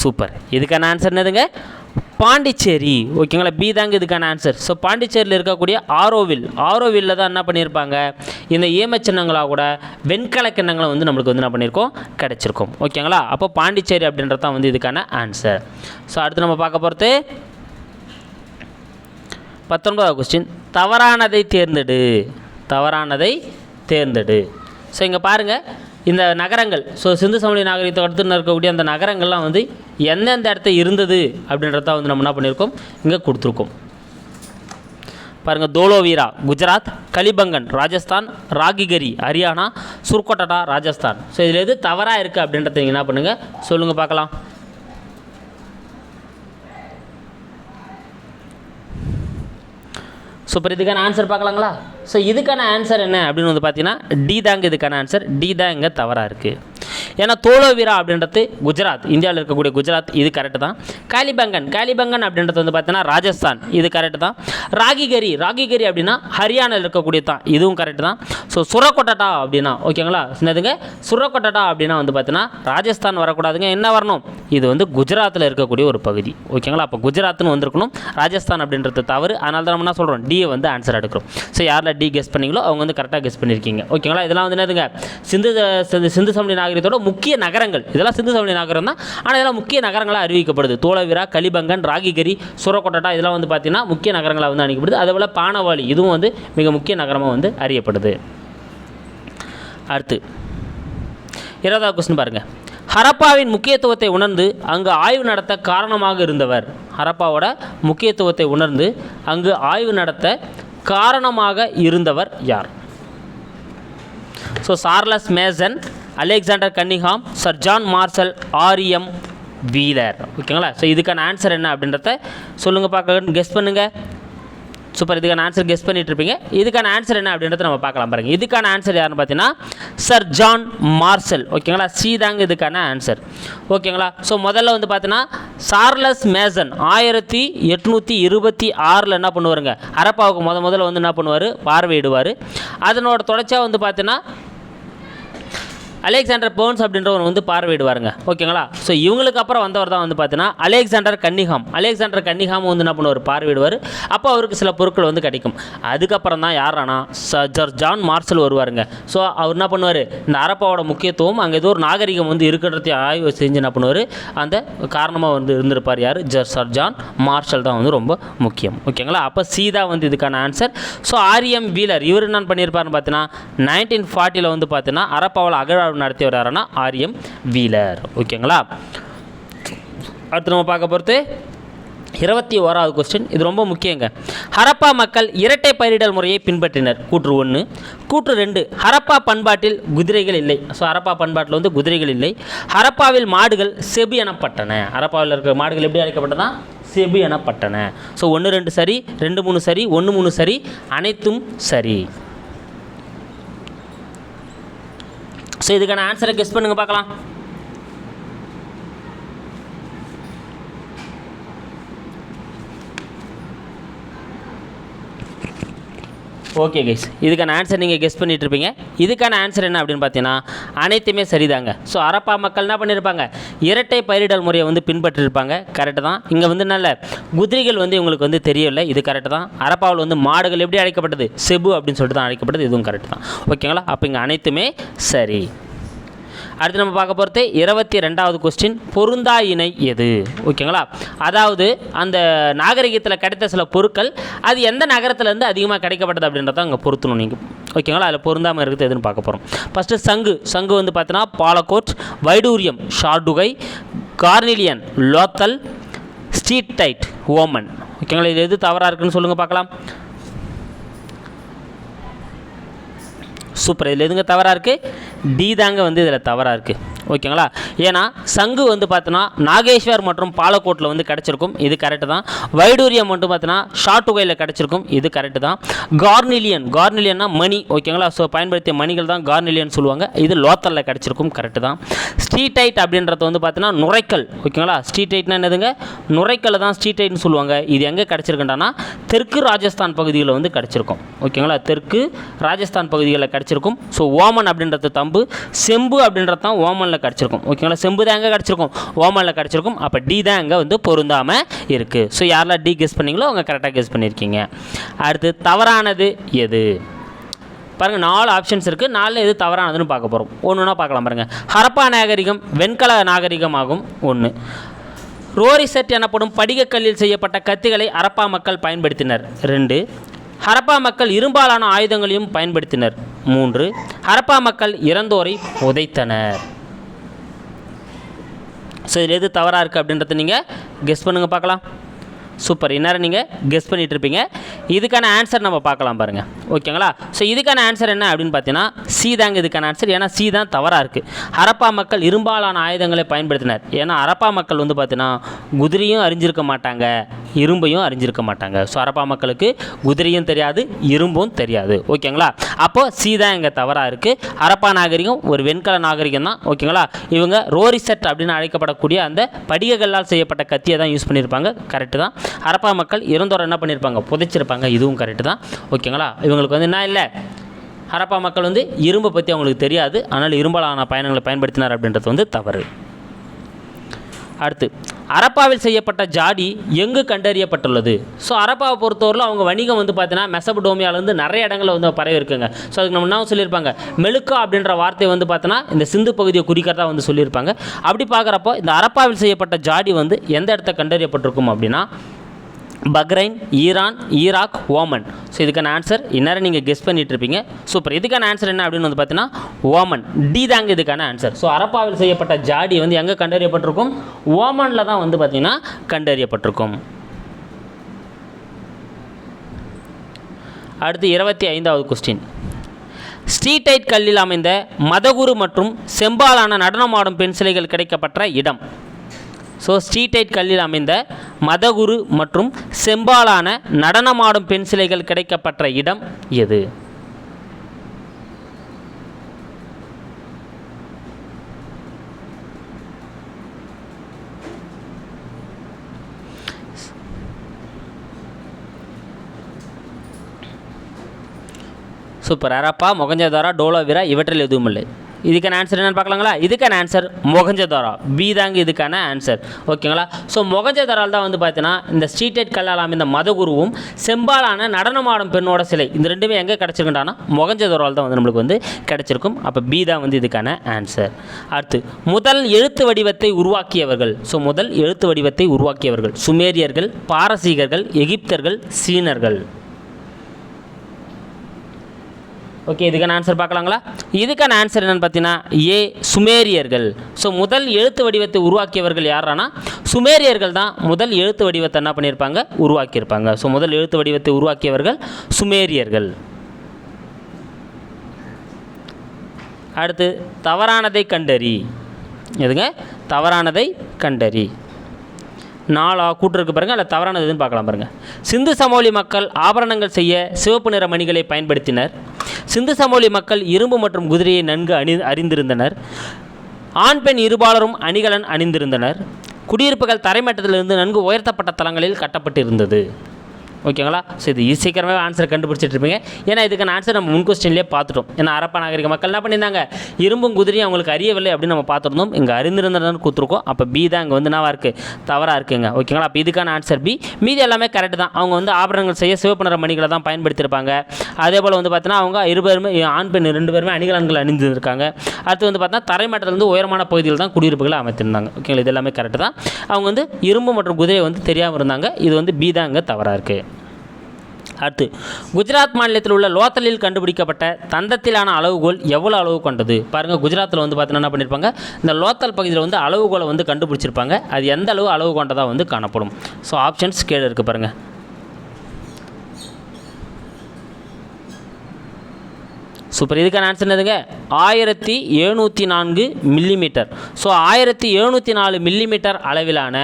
சூப்பர். இதுக்கான ஆன்சர் என்னதுங்க? பாண்டிச்சேரி. ஓகேங்களா பி தாங்க இதுக்கான ஆன்சர் ஸோ பாண்டிச்சேரியில் இருக்கக்கூடிய ஆரோவில். ஆரோவில்ல தான் என்ன பண்ணியிருப்பாங்க? இந்த ஏம சின்னங்களாக கூட வெண்கல கிண்ணங்களை வந்து நம்மளுக்கு வந்து என்ன பண்ணியிருக்கோம்? கிடச்சிருக்கும். ஓகேங்களா அப்போ பாண்டிச்சேரி அப்படின்றது தான் வந்து இதுக்கான ஆன்சர் ஸோ அடுத்து நம்ம பார்க்க போகிறது பத்தொன்பதாவது கொஸ்டின் தவறானதை தேர்ந்தெடு. தவறானதை தேர்ந்தெடு. ஸோ இங்கே பாருங்கள் இந்த நகரங்கள். ஸோ சிந்து சமவெளி நாகரிகத்தை அடுத்து இருக்கக்கூடிய அந்த நகரங்கள்லாம் வந்து எந்தெந்த இடத்த இருந்தது அப்படின்றத வந்து நம்ம என்ன பண்ணியிருக்கோம் இங்கே கொடுத்துருக்கோம். பாருங்கள் தோலோவீரா குஜராத் கலிபங்கன் ராஜஸ்தான் ராகிகரி ஹரியானா சுர்கோட்டடா ராஜஸ்தான். ஸோ இதில் எது தவறாக இருக்குது அப்படின்றத நீங்கள் என்ன பண்ணுங்கள் சொல்லுங்கள் பார்க்கலாம். சூப்பர் இதுக்கான ஆன்சர் பார்க்கலாங்களா? ஸோ இதுக்கான ஆன்சர் என்ன அப்படின்னு வந்து பார்த்தீங்கன்னா டி தாங்க இதுக்கான ஆன்சர் டி தான் இங்கே தவறாக இருக்குது ஏன்னா தோலோவீரா அப்படின்றது குஜராத். இந்தியாவில் இருக்கக்கூடிய குஜராத் இது கரெக்டு தான். காலிபங்கன். காலிபங்கன் அப்படின்றது வந்து பார்த்தீங்கன்னா ராஜஸ்தான். இது கரெக்டு தான். ராகிகரி. ராகிகரி அப்படின்னா ஹரியானாவில் இருக்கக்கூடிய தான். இதுவும் கரெக்டு தான். ஸோ சுரக்கொட்டடா அப்படின்னா ஓகேங்களா? என்னதுங்க? சுரக்கொட்டடா அப்படின்னா வந்து பார்த்தீங்கன்னா ராஜஸ்தான் வரக்கூடாதுங்க. என்ன வரணும்? இது வந்து குஜராத்தில் இருக்கக்கூடிய ஒரு பகுதி. ஓகேங்களா? அப்போ குஜராத்னு வந்திருக்கணும். ராஜஸ்தான் அப்படின்றது தவறு. அதனால தான் நம்ம என்ன சொல்கிறோம் டி டியை வந்து ஆன்சர் எடுக்கிறோம். ஸோ யாரில் டி கெஸ் பண்ணீங்களோ அவங்க வந்து கரெக்டாக கெஸ் பண்ணியிருக்கீங்க ஓகேங்களா இதெல்லாம் வந்து என்னதுங்க? சிந்து சிந்து சமணி நாகரிகத்தோட முக்கிய நகரங்கள். இதெல்லாம் சிந்து சமணி நகரம் தான். ஆனால் இதெல்லாம் முக்கிய நகரங்களாக அறிவிக்கப்படுது. தோளவிரா கலிபங்கன் ராகிகரி சுரக்கொட்டா இதெல்லாம் வந்து பார்த்தீங்கன்னா முக்கிய நகரங்களாக வந்து அணிக்கப்படுது அதே போல் பானவாளி இதுவும் வந்து மிக முக்கிய நகரமாக வந்து அறியப்படுது. அடுத்து இருபதாவது கொஸ்டின் பாருங்கள் ஹரப்பாவின் முக்கியத்துவத்தை உணர்ந்து அங்கு ஆய்வு நடத்த காரணமாக இருந்தவர் ஹரப்பாவோட முக்கியத்துவத்தை உணர்ந்து அங்கு ஆய்வு நடத்த காரணமாக இருந்தவர் யார்? So Charles Masson Alexander Cunningham sir John Marshall ஆரியம் வீலர் ஓகேங்களா ஸோ இதுக்கான ஆன்சர் என்ன அப்படின்றத சொல்லுங்கள் பார்க்க கெஸ் பண்ணுங்கள் சூப்பர் இதுக்கான ஆன்சர் கெஸ் பண்ணிட்டு இருப்பீங்க இதுக்கான ஆன்சர் என்ன அப்படின்றத நம்ம பார்க்கலாம் பாருங்க. இதுக்கான ஆன்சர் யாருன்னு பார்த்தீங்கன்னா சர் ஜான் மார்சல் ஓகேங்களா சி தாங்க இதுக்கான ஆன்சர் ஓகேங்களா ஸோ முதல்ல வந்து பார்த்தீங்கன்னா சார்லஸ் மேசன் ஆயிரத்தி எட்நூற்றி இருபத்தி ஆறில் என்ன பண்ணுவாருங்க? அரப்பாவுக்கு முத முதல்ல வந்து என்ன பண்ணுவார்? பார்வையிடுவார். அதனோட தொடர்ச்சியாக வந்து பார்த்தீங்கன்னா அலெக்சாண்டர் போன்ஸ் அப்படின்றவர் வந்து பார்வையிடுவாருங்க. ஓகேங்களா? ஸோ இவங்களுக்கு அப்புறம் வந்தவர் தான் வந்து பார்த்தீங்கன்னா அலெக்சாண்டர் கன்னிகாம். அலெக்சாண்டர் கன்னிகாம் வந்து என்ன பண்ணுவார்? பார்வையிடுவார். அப்போ அவருக்கு சில பொருட்கள் வந்து கிடைக்கும். அதுக்கப்புறம் தான் யாரானா சர் ஜான் மார்சல் வருவாருங்க. ஸோ அவர் என்ன பண்ணுவார்? இந்த அரப்பாவோட முக்கியத்துவம் அங்கே ஏதோ ஒரு நாகரிகம் வந்து இருக்கிறதையும் ஆய்வு செஞ்சு என்ன பண்ணுவார்? அந்த காரணமாக வந்து இருந்திருப்பார் யார்? ஜர் சர் ஜான் மார்ஷல் தான் வந்து ரொம்ப முக்கியம். ஓகேங்களா? அப்போ சீதா வந்து இதுக்கான ஆன்சர் ஸோ ஆரியம் வீலர் இவர் என்ன பண்ணியிருப்பாருன்னு பார்த்தீங்கன்னா நைன்டீன் ஃபார்ட்டியில் வந்து பார்த்தீங்கன்னா அரப்பாவில் அகழாய்வு நடத்தி யாருன்னா ஆரியம் வீலர். ஓகேங்களா? அடுத்து நம்ம பார்க்க பொறுத்து இருபத்தி ஓராவது கொஸ்டின் இது ரொம்ப முக்கியங்க. ஹரப்பா மக்கள் இரட்டை பயிரிடல் முறையை பின்பற்றினர். கூற்று ஒன்று கூற்று ரெண்டு. ஹரப்பா பண்பாட்டில் குதிரைகள் இல்லை. ஸோ ஹரப்பா பண்பாட்டில் வந்து குதிரைகள் இல்லை. ஹரப்பாவில் மாடுகள் செபு எனப்பட்டன. ஹரப்பாவில் இருக்கிற மாடுகள் எப்படி அழைக்கப்பட்டனா? செபு எனப்பட்டன. ஸோ ஒன்று ரெண்டு சரி ரெண்டு மூணு சரி ஒன்று மூணு சரி அனைத்தும் சரி. ஸோ இதுக்கான ஆன்சரை கெஸ் பண்ணுங்க பார்க்கலாம். ஓகே கைஸ் இதுக்கான ஆன்சர் நீங்கள் கெஸ் பண்ணிட்டு இருப்பீங்க. இதுக்கான ஆன்சர் என்ன அப்படின்னு பார்த்தீங்கன்னா அனைத்துமே சரிதாங்க. ஸோ அரப்பா மக்கள் என்ன பண்ணியிருப்பாங்க இரட்டை பயிரிடல் முறையை வந்து பின்பற்றிருப்பாங்க. கரெக்டு தான். இங்கே வந்து நல்ல குதிரைகள் வந்து இவங்களுக்கு வந்து தெரியல இது கரெக்டு தான். அரப்பாவில் வந்து மாடுகள் எப்படி அழைக்கப்பட்டது? செபு அப்படின்னு சொல்லிட்டு தான் அழைக்கப்பட்டது. இதுவும் கரெக்டு தான். ஓகேங்களா அப்போ இங்கே அனைத்துமே சரி. அடுத்து நம்ம பார்க்க போகிறது இருபத்தி ரெண்டாவது கொஸ்டின் பொருந்தா இணை எது? ஓகேங்களா அதாவது அந்த நாகரிகத்தில் கிடைத்த சில பொருட்கள் அது எந்த நகரத்துலேருந்து அதிகமாக கிடைக்கப்பட்டது அப்படின்றத அங்கே பொருத்தணும் நீங்கள் ஓகேங்களா அதில் பொருந்தாமல் இருக்குது எதுன்னு பார்க்க போகிறோம் ஃபஸ்ட்டு சங்கு. சங்கு வந்து பார்த்தீங்கன்னா பாலக்கோட் வைடூரியம் ஷார்டுகை கார்னிலியன் லோத்தல் ஸ்ட்ரீட் டைட் ஓமன் ஓகேங்களா இது எது தவறாக இருக்குன்னு சொல்லுங்கள் பார்க்கலாம். சூப்பர். இதில் எதுங்க தவறாக இருக்குது டி தாங்க வந்து இதில் தவறாக இருக்குது ஓகேங்களா? ஏன்னா சங்கு வந்து பார்த்தோன்னா நாகேஸ்வர் மற்றும் பாலக்கோட்டில் வந்து கிடச்சிருக்கும். இது கரெக்டு தான். வைடூரியம் மட்டும் பார்த்தோன்னா ஷார்ட்டுகையில் கிடச்சிருக்கும். இது கரெக்டு தான். கார்னிலியன். கார்னிலியன்னா மணி ஓகேங்களா? ஸோ பயன்படுத்திய மணிகள் தான் கார்னிலியன் சொல்லுவாங்க. இது லோத்தலில் கிடச்சிருக்கும். கரெக்டு தான். ஸ்ட்ரீட்டைட் அப்படின்றது வந்து பார்த்தீங்கன்னா நுரைக்கல் ஓகேங்களா? ஸ்ட்ரீட்டைட்னா என்னதுங்க? நுரைக்கல் தான் ஸ்ட்ரீட்டைட்னு சொல்லுவாங்க. இது எங்கே கிடச்சிருக்குண்டானா தெற்கு ராஜஸ்தான் பகுதியில் வந்து கிடச்சிருக்கும். ஓகேங்களா? தெற்கு ராஜஸ்தான் பகுதிகளில் கிடச்சிருக்கும். ஸோ ஓமன் அப்படின்றது கம்பு செம்பு அப்படின்றது தான் ஓமனில் கிடச்சிருக்கும். ஓகேங்களா செம்பு தான் எங்கே கிடச்சிருக்கும்? ஓமனில் கிடச்சிருக்கும். அப்போ டி தான் அங்கே வந்து பொருந்தாமல் இருக்குது ஸோ யாரெல்லாம் டி கெஸ் பண்ணீங்களோ அவங்க கரெக்டாக கெஸ் பண்ணியிருக்கீங்க அடுத்து தவறானது எது? பாருங்கள் நாலு ஆப்ஷன்ஸ் இருக்குது நாலில் எது தவறானதுன்னு பார்க்க போகிறோம் ஒன்று ஒன்றா பார்க்கலாம் பாருங்கள் ஹரப்பா நாகரிகம் வெண்கல நாகரிகமாகும் ஒன்று ரோரிசெட் எனப்படும் படிகக்கல்லில் செய்யப்பட்ட கத்திகளை ஹரப்பா மக்கள் பயன்படுத்தினர். ரெண்டு. ஹரப்பா மக்கள் இரும்பாலான ஆயுதங்களையும் பயன்படுத்தினர். மூன்று. ஹரப்பா மக்கள் இறந்தோரை உதைத்தனர் ஸோ இதில் எது தவறாக இருக்குது அப்படின்றத நீங்கள் கெஸ் பண்ணுங்கள் பார்க்கலாம். சூப்பர். இந்நேரம் நீங்கள் கெஸ் பண்ணிட்டு இருப்பீங்க. இதுக்கான ஆன்சர் நம்ம பார்க்கலாம் பாருங்கள் ஓகேங்களா ஸோ இதுக்கான ஆன்சர் என்ன அப்படின்னு பார்த்தீங்கன்னா சி தாங்க இதுக்கான ஆன்சர் ஏன்னா சி தான் தவறாக இருக்குது ஹரப்பா மக்கள் இரும்பாலான ஆயுதங்களை பயன்படுத்தினர். ஏன்னா ஹரப்பா மக்கள் வந்து பார்த்தீங்கன்னா குதிரையும் அறிஞ்சிருக்க மாட்டாங்க. இரும்பையும் அறிஞ்சிருக்க மாட்டாங்க. ஸோ ஹரப்பா மக்களுக்கு குதிரையும் தெரியாது இரும்பும் தெரியாது. ஓகேங்களா அப்போது சி தான் இங்கே தவறாக இருக்குது ஹரப்பா நாகரிகம் ஒரு வெண்கல நாகரிகம் தான். ஓகேங்களா இவங்க ரோரிசெட் அப்படின்னு அழைக்கப்படக்கூடிய அந்த படிகங்களால் செய்யப்பட்ட கத்தியை தான் யூஸ் பண்ணியிருப்பாங்க. கரெக்டு தான். ஹரப்பா மக்கள் இறந்தோர் என்ன பண்ணியிருப்பாங்க புதைச்சிருப்பாங்க. இதுவும் கரெக்டு தான். ஓகேங்களா? இவங்களுக்கு வந்து என்ன இல்லை? ஹரப்பா மக்கள் வந்து இரும்பை பற்றி அவங்களுக்கு தெரியாது. ஆனால் இரும்பாலான பயணங்களை பயன்படுத்தினார் அப்படின்றது வந்து தவறு. அடுத்து அரப்பாவில் செய்யப்பட்ட ஜாடி எங்கு கண்டறியப்பட்டுள்ளது? ஸோ அரப்பாவை பொறுத்தவரையில் அவங்க வணிகம் வந்து பார்த்தீங்கன்னா மெசபடோமியாவிலேருந்து நிறைய இடங்களில் வந்து பரவி இருக்குங்க ஸோ அதுக்கு நம்ம என்ன சொல்லியிருப்பாங்க? மெழுக்கா அப்படின்ற வார்த்தை வந்து பார்த்தோன்னா இந்த சிந்து பகுதியை குறிக்கிறதா வந்து சொல்லியிருப்பாங்க. அப்படி பார்க்குறப்போ இந்த அரப்பாவில் செய்யப்பட்ட ஜாடி வந்து எந்த இடத்த கண்டறியப்பட்டிருக்கும் அப்படின்னா Bahrain Iran Iraq Oman. So இதுக்கான ஆன்சர் இந்நேரம் நீங்கள் கெஸ் பண்ணிகிட்ருப்பீங்க இருப்பீங்க சூப்பர் இதுக்கான ஆன்சர் என்ன அப்படின்னு வந்து பார்த்தீங்கன்னா ஓமன். டி தாங்க இதுக்கான ஆன்சர் ஸோ அரப்பாவில் செய்யப்பட்ட ஜாடி வந்து எங்கே கண்டறியப்பட்டிருக்கும்? ஓமனில் தான் வந்து பார்த்தீங்கன்னா கண்டறியப்பட்டிருக்கும். அடுத்து இருபத்தி ஐந்தாவது கொஸ்டின் ஸ்ட்ரீட்டைட் கல்லில் அமைந்த மதகுரு மற்றும் செம்பாலான நடனமாடும் பெண் சிலைகள் கிடைக்கப்பட்ட இடம். ஸோ ஸ்டீடைட் கல்லில் அமைந்த மதகுரு மற்றும் செம்பாலான நடனமாடும் பெண் சிலைகள் கிடைக்கப்பட்ட இடம் எது? சூப்பர் அரப்பா மொகஞ்சதாரா டோலோவிரா இவற்றில் எதுவும் இல்லை இதுக்கான ஆன்சர் என்னென்னு பார்க்கலாங்களா? இதுக்கான ஆன்சர் மொகஞ்சதாரா பி தாங்க இதுக்கான ஆன்சர் ஓகேங்களா ஸோ மொகஞ்சதாரால் தான் வந்து பார்த்தீங்கன்னா இந்த ஸ்ட்ரீட்டட் கல்லால் இந்த மதகுருவும் செம்பாலான நடனமாடும் பெண்ணோட சிலை இந்த ரெண்டுமே எங்கே கிடச்சிருக்குண்டானா மொகஞ்சதாரால் தான் வந்து நம்மளுக்கு வந்து கிடச்சிருக்கும். அப்போ பி தான் வந்து இதுக்கான ஆன்சர் அடுத்து முதல் எழுத்து வடிவத்தை உருவாக்கியவர்கள். ஸோ முதல் எழுத்து வடிவத்தை உருவாக்கியவர்கள். சுமேரியர்கள் பாரசீகர்கள் எகிப்தர்கள் சீனர்கள். ஓகே இதுக்கான ஆன்சர் பார்க்கலாங்களா? இதுக்கான ஆன்சர் என்னென்னு பார்த்தீங்கன்னா ஏ சுமேரியர்கள். ஸோ முதல் எழுத்து வடிவத்தை உருவாக்கியவர்கள் யாரானா? சுமேரியர்கள் தான் முதல் எழுத்து வடிவத்தை என்ன பண்ணியிருப்பாங்க? உருவாக்கியிருப்பாங்க. ஸோ முதல் எழுத்து வடிவத்தை உருவாக்கியவர்கள் சுமேரியர்கள். அடுத்து தவறானதை கண்டறி. எதுங்க? தவறானதை கண்டறி. நாலா கூட்டு இருக்கு பாருங்க அதில் தவறானது எதுன்னு பார்க்கலாம் பாருங்க. சிந்து சமோலி மக்கள் ஆபரணங்கள் செய்ய சிவப்பு நிற மணிகளை பயன்படுத்தினர். சிந்து சமோலி மக்கள் இரும்பு மற்றும் குதிரையை நன்கு அணி அறிந்திருந்தனர். ஆண் பெண் இருபாலரும் அணிகலன் அணிந்திருந்தனர். குடியிருப்புகள் தரைமட்டத்திலிருந்து நன்கு உயர்த்தப்பட்ட தளங்களில் கட்டப்பட்டிருந்தது. ஓகேங்களா? ஸோ இது ஈ- சீக்கிரமே ஆன்சர் கண்டுபிடிச்சிட்டு இருப்பீங்க ஏன்னா இதுக்கான ஆன்சர் நம்ம முன் கொஸ்டின்லேயே பார்த்துட்டோம். ஏன்னா அரப்பா நாகரிக மக்கள் என்ன பண்ணியிருந்தாங்க? இரும்பும் குதிரையும் அவங்களுக்கு அறியவில்லை அப்படின்னு நம்ம பார்த்துருந்தோம். இங்கே அறிந்திருந்ததுன்னு கொடுத்துருக்கோம். அப்போ பி தான் இங்கே வந்து என்னவா இருக்குது தவறாக இருக்குங்க. ஓகேங்களா? அப்போ இதுக்கான ஆன்சர் பி மீதி எல்லாமே கரெக்ட் தான். அவங்க வந்து ஆபரணங்கள் செய்ய சிவப்பு நிற மணிகளை தான் பயன்படுத்தியிருப்பாங்க. அதே போல் வந்து பார்த்தீங்கன்னா அவங்க இருபேருமே ஆண் பெண் ரெண்டு பேருமே அணிகலன்கள் அணிந்திருக்காங்க அடுத்து வந்து பார்த்தா தரைமட்டத்திலிருந்து உயரமான பகுதியில் தான் குடியிருப்புகளை அமைத்திருந்தாங்க. ஓகேங்களா? இது எல்லாமே கரெக்ட் தான். அவங்க வந்து இரும்பு மற்றும் குதிரை வந்து தெரியாமல் இருந்தாங்க. இது வந்து பி தான் இங்கே தவறாக இருக்குது அடுத்து குஜராத் மாநிலத்தில் உள்ள லோத்தலில் கண்டுபிடிக்கப்பட்ட தந்தத்திலான அளவுகோல் எவ்வளோ அளவு கொண்டது? பாருங்கள் குஜராத்தில் வந்து பார்த்தீங்கன்னா என்ன பண்ணியிருப்பாங்க? இந்த லோத்தல் பகுதியில் வந்து அளவுகோலை வந்து கண்டுபிடிச்சிருப்பாங்க. அது எந்த அளவு அளவு கொண்டதாக வந்து காணப்படும். ஸோ ஆப்ஷன்ஸ் கீழே இருக்குது பாருங்கள் சூப்பர். இதுக்கான ஆன்சர் என்னதுங்க? ஆயிரத்தி எழுநூற்றி நான்கு மில்லிமீட்டர் ஸோ ஆயிரத்தி எழுநூற்றி நாலு மில்லிமீட்டர் அளவிலான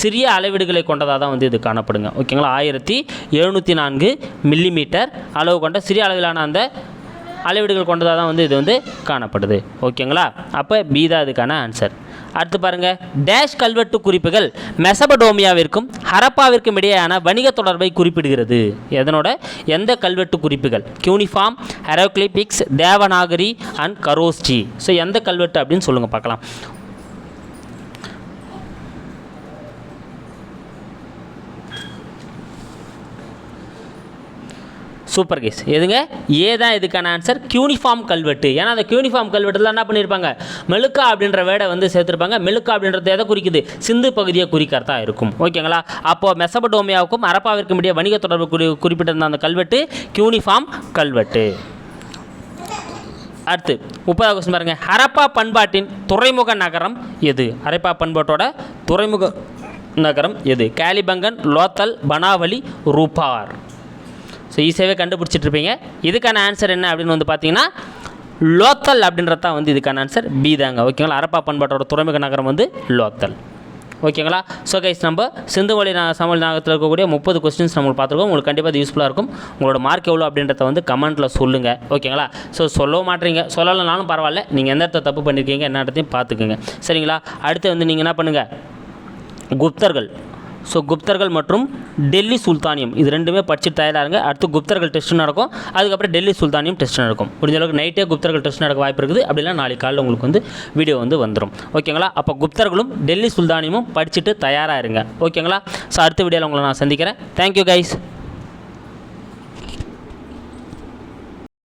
சிறிய அளவீடுகளை கொண்டதாக தான் வந்து இது காணப்படுங்க. ஓகேங்களா ஆயிரத்தி எழுநூற்றி நான்கு மில்லிமீட்டர் அளவு கொண்ட சிறிய அளவிலான அந்த அளவீடுகள் கொண்டதாக தான் வந்து இது வந்து காணப்படுது. ஓகேங்களா அப்போ பி தான் இதுக்கான ஆன்சர் அடுத்து பாருங்கள் டேஷ் கல்வெட்டு குறிப்புகள் மெசபடோமியாவிற்கும் ஹரப்பாவிற்கும் இடையேயான வணிக தொடர்பை குறிப்பிடுகிறது. எதனோட? எந்த கல்வெட்டு குறிப்புகள்? Cuneiform hieroglyphics Devanagari and Kharosthi so எந்த கல்வெட்டு அப்படின்னு சொல்லுங்கள் பார்க்கலாம். சூப்பர் கேஸ் எதுங்க? ஏ தான் இதுக்கான ஆன்சர் கியூனிஃபார்ம் கல்வெட்டு. ஏன்னா அந்த கியூனிஃபார்ம் கல்வெட்டில் என்ன பண்ணியிருப்பாங்க மெழுக்கா அப்படின்ற வேடை வந்து சேர்த்துருப்பாங்க. மெழுக்கா அப்படின்றது எதை குறிக்குது? சிந்து பகுதியை குறிக்கிறதா இருக்கும். ஓகேங்களா? அப்போது மெசபடோமியாவுக்கும் அரப்பாவிற்கும் இடையே வணிக தொடர்பு குறி குறிப்பிட்டிருந்த அந்த கல்வெட்டு கியூனிஃபார்ம் கல்வெட்டு. அடுத்து முப்பதாவது கொஸ்டின் பாருங்கள் ஹரப்பா பண்பாட்டின் துறைமுக நகரம் எது? ஹரப்பா பண்பாட்டோட துறைமுக நகரம் எது? கேலிபங்கன் லோத்தல் பனாவலி ரூபார். ஸோ ஈஸியாகவே கண்டுபிடிச்சிட்டு இருப்பீங்க இதுக்கான ஆன்சர் என்ன அப்படின்னு வந்து பார்த்தீங்கன்னா லோத்தல் அப்படின்றது தான் வந்து இதுக்கான ஆன்சர் பி தாங்க. ஓகேங்களா அரப்பா பண்பாட்டோட துறைமுக நகரம் வந்து லோத்தல் ஓகேங்களா ஸோ கைஸ் நம்ம சிந்து மொழி நா சமொழி நாகத்தில் இருக்கக்கூடிய முப்பது கொஸ்டின்ஸ் நம்ம பார்த்துருக்கோம் உங்களுக்கு கண்டிப்பாக யூஸ்ஃபுல்லாக இருக்கும். உங்களோட மார்க் எவ்வளோ அப்படின்றத வந்து கமெண்ட்டில் சொல்லுங்கள் ஓகேங்களா ஸோ சொல்லவும் மாட்டீங்க. சொல்லலைனாலும் பரவாயில்ல. நீங்கள் எந்த இடத்த தப்பு பண்ணியிருக்கீங்க என்னன்றதையும் பார்த்துக்குங்க சரிங்களா? அடுத்து வந்து நீங்கள் என்ன பண்ணுங்கள் குப்தர்கள். ஸோ குப்தர்கள் மற்றும் டெல்லி சுல்தானியம் இது ரெண்டுமே படிச்சுட்டு தயாராக அடுத்து குப்தர்கள் டெஸ்ட் நடக்கும். அதுக்கப்புறம் டெல்லி சுல்தானியம் டெஸ்ட் நடக்கும். முடிஞ்ச அளவுக்கு நைட்டே குப்தர்கள் டெஸ்ட் நடக்க வாய்ப்பு இருக்குது. அப்படிலாம் நாளைக்கு காலையில் உங்களுக்கு வந்து வீடியோ வந்து வந்துடும் ஓகேங்களா அப்போ குப்தர்களும் டெல்லி சுல்தானியமும் படிச்சுட்டு தயாராக இருங்க. ஓகேங்களா ஸோ அடுத்த வீடியோவில் உங்களை நான் சந்திக்கிறேன். Thank you guys